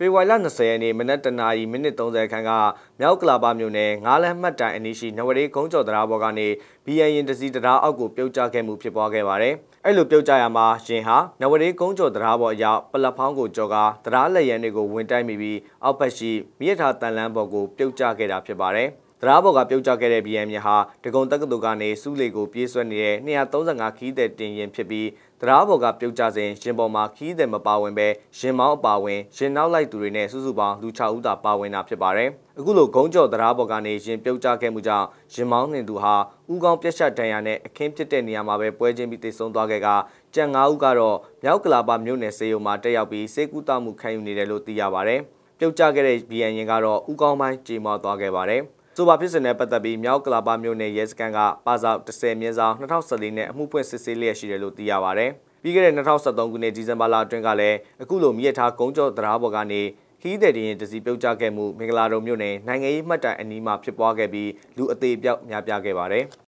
ဖေဖော်ဝါရီလ20ရက်နေ့မနက်တနာရီမိနစ်30ခန်းကမြောက်ကလာပါမြို့နယ်ငားလန်းမှတ်တိုင်အနီးရှိနဝရီကုန်းကျော်တရားဘော်ကနေ BN ရင်တစီတရားအောက်ကိုပြုတ်ကျခဲ့မှုဖြစ်ပွားခဲ့ပါတယ်။အဲ့လိုပြုတ်ကျရမှာရင်ဟာနဝရီကုန်းကျော်တရားဘော်အရောက်ပလက်ဖောင်းကိုကြော်ကာတရားလက်ရန်တွေကိုဝင်တိုက်မိပြီးအောက်ဘက်ရှိမြစ်ထာတန်လန်းဘော်ကိုပြုတ်ကျခဲ့တာဖြစ်ပါတယ်။။ တရားဘော်ကပြုတ်ကျခဲ့တဲ့ BM မြဟာဒဂုံတက္ကသိုလ်ကနေစုလေကိုပြေးဆွဲနေတဲ့235ခီးတဲ့တင်ရင်ဖြစ်ပြီးတရားဘော်ကပြုတ်ကျစဉ်ရင်ပေါ်မှာခီးတဲ့မပါဝင်ပဲရင်မောင်းအပါဝင်ရင်နောက်လိုက်သူတွေနဲ့စုစုပေါင်းလူ6ဦးသာပါဝင်တာဖြစ်ပါတယ်။အခုလိုဂုံးကြော်တရားဘော်ကနေရင်ပြုတ်ကျခဲ့မှုကြောင့်ရင်မောင်းနှင်သူဟာဥကောင်းပြက်ရှတ်ဒဏ်ရာနဲ့အခင်းဖြစ်တဲ့နေရာမှာပဲပွဲချင်းပြီးတိတ်ဆုံးသွားခဲ့ကကြံ9ဦးကတော့မြောက်ကလာပါမြို့နယ်စေယုံမှာတက်ရောက်ပြီးစေကူတာမှုခံယူနေတယ်လို့သိရပါတယ်။ပြုတ်ကျခဲ့တဲ့ BN ရင်ကတော့ဥကောင်းပိုင်းကြေမောသွားခဲ့ပါတယ်။ ဆိုပါဖြစ်စဉ်နဲ့ပတ်သက်ပြီးမြောက်ကလာပါမြို့နယ်ရဲစခန်းကပါစာ10မြင်းဆောင်2014နဲ့အမှုဖွင့်စစ်ဆေးလျက်ရှိတယ်လို့သိရပါဗျ။ပြီးခဲ့တဲ့2013ခုနှစ်ဒီဇင်ဘာလအတွင်းကလည်းအခုလိုမြစ်ထားကုန်းကျော်တရားပေါ်ကနေခီးတဲ့တင်ရင်တစီပြုတ်ကျခဲ့မှုမင်္ဂလာတုံမြို့နယ်နိုင်ငံရေးမှတ်တိုင်အနီးမှာဖြစ်ပွားခဲ့ပြီးလူအသေးအပြောက်များပြားခဲ့ပါတယ်။